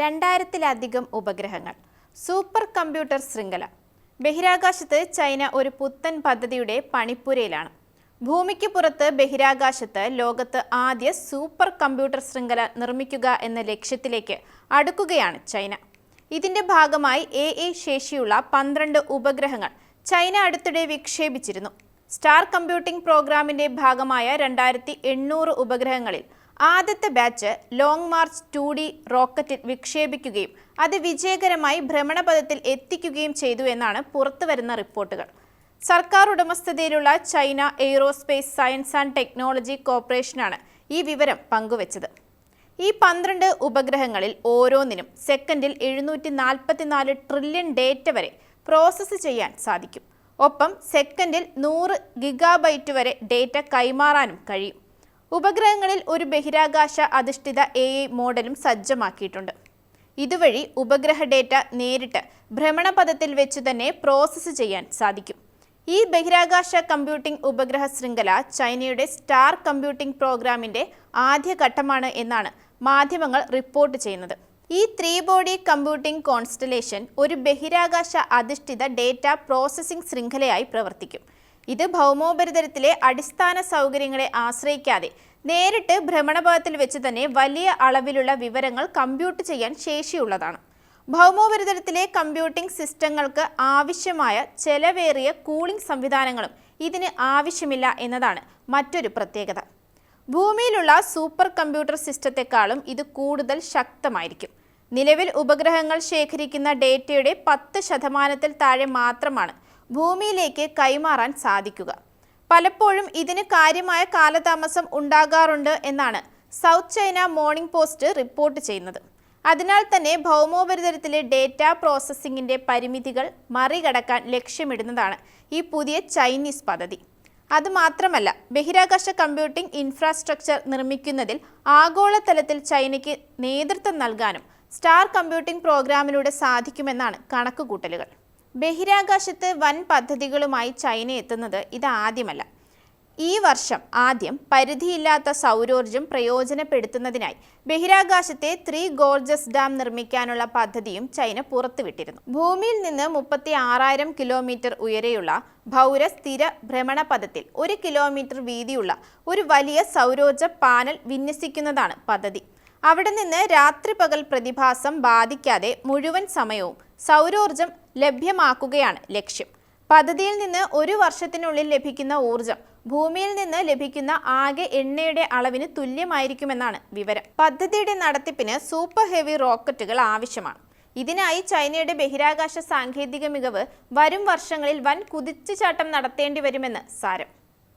രണ്ടായിരത്തിലധികം ഉപഗ്രഹങ്ങൾ. Super computer ശൃംഖല. ബഹിരാകാശത്ത് ചൈന ഒരു പുത്തൻ പദ്ധതിയുടെ പണിപ്പുരയിലാണ്. ഭൂമിക്ക് പുറത്ത് ബഹിരാകാശത്ത് ലോകത്ത് ആദ്യ സൂപ്പർ കമ്പ്യൂട്ടർ ശൃംഖല നിർമ്മിക്കുക എന്ന ലക്ഷ്യത്തിലേക്ക് അടുക്കുകയാണ് ചൈന. ഇതിന്റെ ഭാഗമായി എ എ ശേഷിയുള്ള പന്ത്രണ്ട് ഉപഗ്രഹങ്ങൾ ചൈന അടുത്തിടെ വിക്ഷേപിച്ചിരുന്നു. സ്റ്റാർ കമ്പ്യൂട്ടിംഗ് പ്രോഗ്രാമിന്റെ ഭാഗമായ രണ്ടായിരത്തി എണ്ണൂറ് ഉപഗ്രഹങ്ങളിൽ ആദ്യത്തെ batch Long March two D റോക്കറ്റിൽ വിക്ഷേപിക്കുകയും അത് വിജയകരമായി ഭ്രമണപഥത്തിൽ എത്തിക്കുകയും ചെയ്തു എന്നാണ് പുറത്തുവരുന്ന റിപ്പോർട്ടുകൾ. സർക്കാർ ഉടമസ്ഥതയിലുള്ള China Aerospace Science and Technology കോർപ്പറേഷനാണ് ഈ വിവരം പങ്കുവച്ചത്. ഈ പന്ത്രണ്ട് ഉപഗ്രഹങ്ങളിൽ ഓരോന്നിനും സെക്കൻഡിൽ എഴുന്നൂറ്റി നാൽപ്പത്തിനാല് ട്രില്യൺ ഡേറ്റ വരെ പ്രോസസ്സ് ചെയ്യാൻ സാധിക്കും. ഒപ്പം സെക്കൻഡിൽ നൂറ് ഗിഗാബൈറ്റ് വരെ ഡേറ്റ കൈമാറാനും കഴിയും. ഉപഗ്രഹങ്ങളിൽ ഒരു ബഹിരാകാശ അധിഷ്ഠിത എ ഐ മോഡലും സജ്ജമാക്കിയിട്ടുണ്ട്. ഇതുവഴി ഉപഗ്രഹ ഡേറ്റ നേരിട്ട് ഭ്രമണപഥത്തിൽ വെച്ച് തന്നെ പ്രോസസ്സ് ചെയ്യാൻ സാധിക്കും. ഈ ബഹിരാകാശ കമ്പ്യൂട്ടിംഗ് ഉപഗ്രഹ ശൃംഖല ചൈനയുടെ സ്റ്റാർ കമ്പ്യൂട്ടിംഗ് പ്രോഗ്രാമിന്റെ ആദ്യഘട്ടമാണ് എന്നാണ് മാധ്യമങ്ങൾ റിപ്പോർട്ട് ചെയ്യുന്നത്. ഈ ത്രീ ബോഡി കമ്പ്യൂട്ടിംഗ് കോൺസ്റ്റലേഷൻ ഒരു ബഹിരാകാശ അധിഷ്ഠിത ഡേറ്റ പ്രോസസ്സിംഗ് ശൃംഖലയായി പ്രവർത്തിക്കും. ഇത് ഭൗമോപരിതലത്തിലെ അടിസ്ഥാന സൗകര്യങ്ങളെ ആശ്രയിക്കാതെ നേരിട്ട് ഭ്രമണപഥത്തിൽ വെച്ച് തന്നെ വലിയ അളവിലുള്ള വിവരങ്ങൾ കമ്പ്യൂട്ട് ചെയ്യാൻ ശേഷിയുള്ളതാണ്. ഭൗമോപരിതലത്തിലെ കമ്പ്യൂട്ടിംഗ് സിസ്റ്റങ്ങൾക്ക് ആവശ്യമായ ചെലവേറിയ കൂളിംഗ് സംവിധാനങ്ങളും ഇതിന് ആവശ്യമില്ല എന്നതാണ് മറ്റൊരു പ്രത്യേകത. ഭൂമിയിലുള്ള സൂപ്പർ കമ്പ്യൂട്ടർ സിസ്റ്റത്തെക്കാളും ഇത് കൂടുതൽ ശക്തമായിരിക്കും. നിലവിൽ ഉപഗ്രഹങ്ങൾ ശേഖരിക്കുന്ന ഡേറ്റയുടെ പത്ത് ശതമാനത്തിൽ താഴെ മാത്രമാണ് ഭൂമിയിലേക്ക് കൈമാറാൻ സാധിക്കുക. പലപ്പോഴും ഇതിന് കാര്യമായ കാലതാമസം ഉണ്ടാകാറുണ്ട് എന്നാണ് South China Morning Post report ചെയ്യുന്നത്. അതിനാൽ തന്നെ ഭൗമോപരിതലത്തിലെ ഡേറ്റ പ്രോസസ്സിംഗിന്റെ പരിമിതികൾ മറികടക്കാൻ ലക്ഷ്യമിടുന്നതാണ് ഈ പുതിയ ചൈനീസ് പദ്ധതി. അതുമാത്രമല്ല ബഹിരാകാശ കമ്പ്യൂട്ടിംഗ് ഇൻഫ്രാസ്ട്രക്ചർ നിർമ്മിക്കുന്നതിൽ ആഗോളതലത്തിൽ ചൈനയ്ക്ക് നേതൃത്വം നൽകാനും സ്റ്റാർ കമ്പ്യൂട്ടിംഗ് പ്രോഗ്രാമിലൂടെ സാധിക്കുമെന്നാണ് കണക്കുകൂട്ടലുകൾ. ബഹിരാകാശത്ത് വൻ പദ്ധതികളുമായി ചൈന എത്തുന്നത് ഇതാദ്യമല്ല ഈ വർഷം ആദ്യം പരിധിയില്ലാത്ത സൗരോർജം പ്രയോജനപ്പെടുത്തുന്നതിനായി ബഹിരാകാശത്തെ ത്രീ ഗോർജസ് ഡാം നിർമ്മിക്കാനുള്ള പദ്ധതിയും ചൈന പുറത്തുവിട്ടിരുന്നു. ഭൂമിയിൽ നിന്ന് മുപ്പത്തി ആറായിരം കിലോമീറ്റർ ഉയരെയുള്ള ഭൗര സ്ഥിര ഭ്രമണപഥത്തിൽ ഒരു കിലോമീറ്റർ വീതിയുള്ള ഒരു വലിയ സൗരോർജ പാനൽ വിന്യസിക്കുന്നതാണ് പദ്ധതി. അവിടെ നിന്ന് രാത്രി പകൽ പ്രതിഭാസം ബാധിക്കാതെ മുഴുവൻ സമയവും സൗരോർജം ലഭ്യമാക്കുകയാണ് ലക്ഷ്യം. പദ്ധതിയിൽ നിന്ന് ഒരു വർഷത്തിനുള്ളിൽ ലഭിക്കുന്ന ഊർജം ഭൂമിയിൽ നിന്ന് ലഭിക്കുന്ന ആകെ എണ്ണയുടെ അളവിന് തുല്യമായിരിക്കുമെന്നാണ് വിവരം. പദ്ധതിയുടെ നടത്തിപ്പിന് സൂപ്പർ ഹെവി റോക്കറ്റുകൾ ആവശ്യമാണ്. ഇതിനായി ചൈനയുടെ ബഹിരാകാശ സാങ്കേതിക മികവ് വരും വർഷങ്ങളിൽ വൻ കുതിച്ചുചാട്ടം നടത്തേണ്ടി വരുമെന്ന് സാരം.